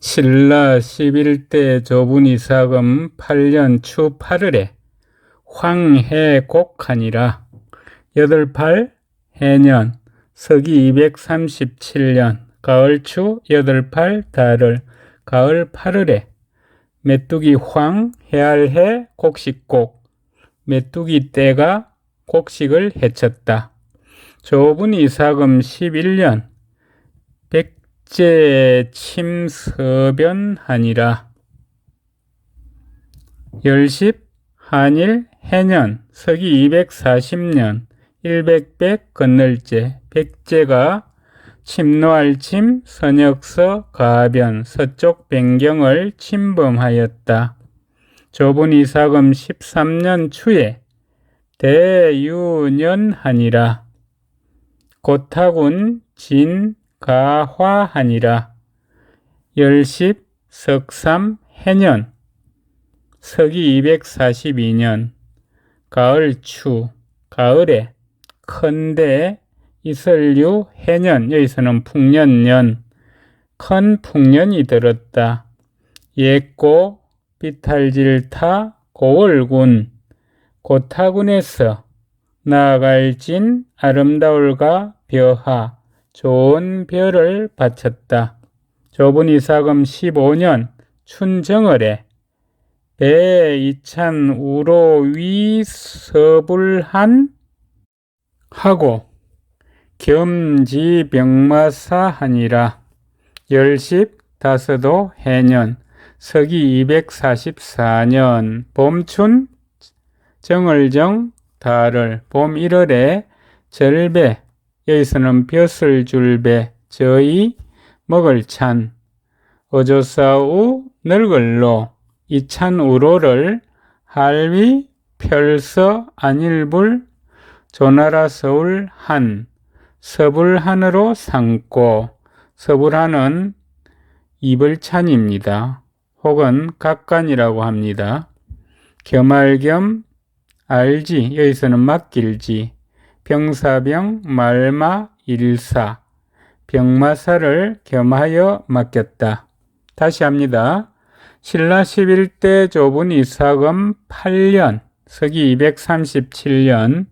신라 11대 조분 이 사금 8년 추 8월에 황해곡하니라 여덟팔 해년 서기 237년 가을 추 여덟팔 달을 가을 8월에 메뚜기 황 해알해 곡식곡 메뚜기 떼가 곡식을 해쳤다. 조분 이 사금 11년 백제 침서변하니라. 열십 한일 해년 서기 240년 일백백 건널제 백제가 침노할침 선역서 가변 서쪽 변경을 침범하였다. 조분 이사금 13년 추에 대유년하니라. 고타군 진 가화하니라. 열십 석삼 해년. 서기 242년. 가을 추 가을에 큰대 이설류 해년 여기서는 풍년년. 큰 풍년이 들었다. 옛고 비탈질타 고월군. 고타군에서 나아갈진 아름다울가 벼하 좋은 별을 바쳤다. 조분 이사금 15년 춘정월에 배 이찬 우로 위 서불한 하고 겸지병마사 하니라 열십 다섯도 해년 서기 244년 봄춘 정월정 달을 봄 1월에 절배 여기서는 벼슬 줄배 저희 먹을 찬 어조사우 늙을로 이찬 우로를 할위 별서 안일불 조나라 서울 한 서불 한으로 삼고 서불 한은 이불찬입니다. 혹은 각간이라고 합니다. 겸할겸 알지 여기서는 맡길지 병사병 말마 일사 병마사를 겸하여 맡겼다. 다시 합니다. 신라 11대 조분 이사금 8년 서기 237년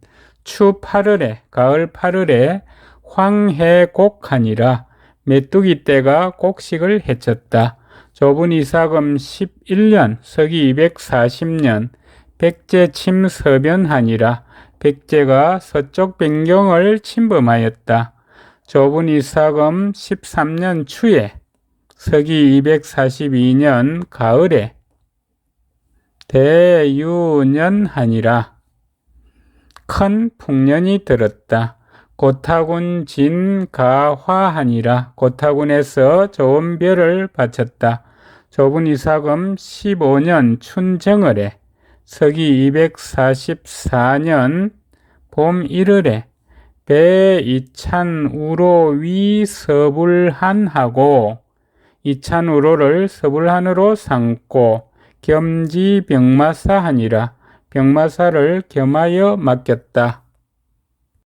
추 8월에 가을 8월에 황해곡하니라 메뚜기 떼가 곡식을 해쳤다. 조분 이사금 11년 서기 240년 백제 침서변하니라 백제가 서쪽 변경을 침범하였다. 조분 이사금 13년 추에 서기 242년 가을에 대유년하니라 큰 풍년이 들었다. 고타군 진가화하니라 고타군에서 좋은 별을 바쳤다. 조분 이사금 15년 춘정월에 서기 244년 봄 1월에 배 이찬 우로 위 서불한하고 이찬 우로를 서불한으로 삼고 겸지 병마사하니라 병마사를 겸하여 맡겼다.